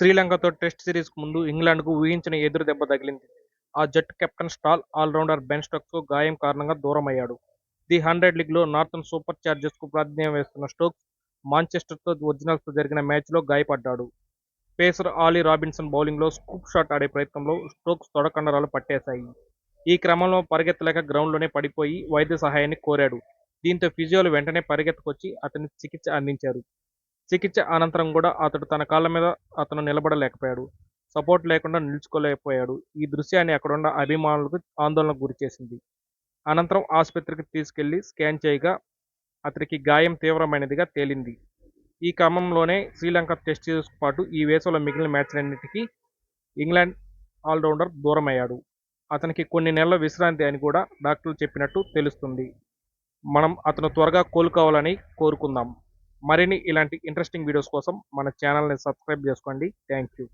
శ్రీలంకతో టెస్ట్ సిరీస్కు ముందు ఇంగ్లాండ్కు ఊహించిన ఎదురు దెబ్బ తగిలింది. ఆ జట్టు captain star all rounder Ben స్టోక్స్కు గాయం కారణంగా దూరమయ్యాడు. ది హండ్రెడ్ లీగ్లో నార్థన్ సూపర్ చార్జర్స్కు ప్రాతినిధ్యం వేస్తున్న స్టోక్స్ మాంచెస్టర్తో ఒరిజినల్స్తో జరిగిన మ్యాచ్లో గాయపడ్డాడు. పేసర్ ఆలీ రాబిన్సన్ బౌలింగ్లో స్కూప్ షాట్ ఆడే ప్రయత్నంలో స్టోక్స్ తొడకండరాలు పట్టేశాయి. ఈ క్రమంలో పరిగెత్తలేక గ్రౌండ్లోనే పడిపోయి వైద్య సహాయాన్ని కోరాడు. దీంతో ఫిజియోలు వెంటనే పరిగెత్తుకొచ్చి అతని చికిత్స అందించారు. చికిత్స అనంతరం కూడా అతడు తన కాళ్ళ మీద అతను నిలబడలేకపోయాడు. సపోర్ట్ లేకుండా నిలుచుకోలేకపోయాడు. ఈ దృశ్యాన్ని అక్కడున్న అభిమానులకు ఆందోళనకు గురిచేసింది అనంతరం ఆసుపత్రికి తీసుకెళ్ళి స్కాన్ చేయగా అతనికి గాయం తీవ్రమైనదిగా తేలింది. ఈ క్రమంలోనే శ్రీలంక టెస్ట్ సిరీస్కు పాటు ఈ వేసవిలో మిగిలిన మ్యాచ్లన్నిటికీ ఇంగ్లాండ్ ఆల్రౌండర్ దూరమయ్యాడు. అతనికి కొన్ని నెలల విశ్రాంతి అని కూడా డాక్టర్లు చెప్పినట్టు తెలుస్తుంది. మనం అతను త్వరగా కోలుకోవాలని కోరుకుందాం. మరిన్ని ఇలాంటి ఇంట్రెస్టింగ్ వీడియోస్ కోసం మన ఛానల్ని సబ్స్క్రైబ్ చేసుకోండి. Thank you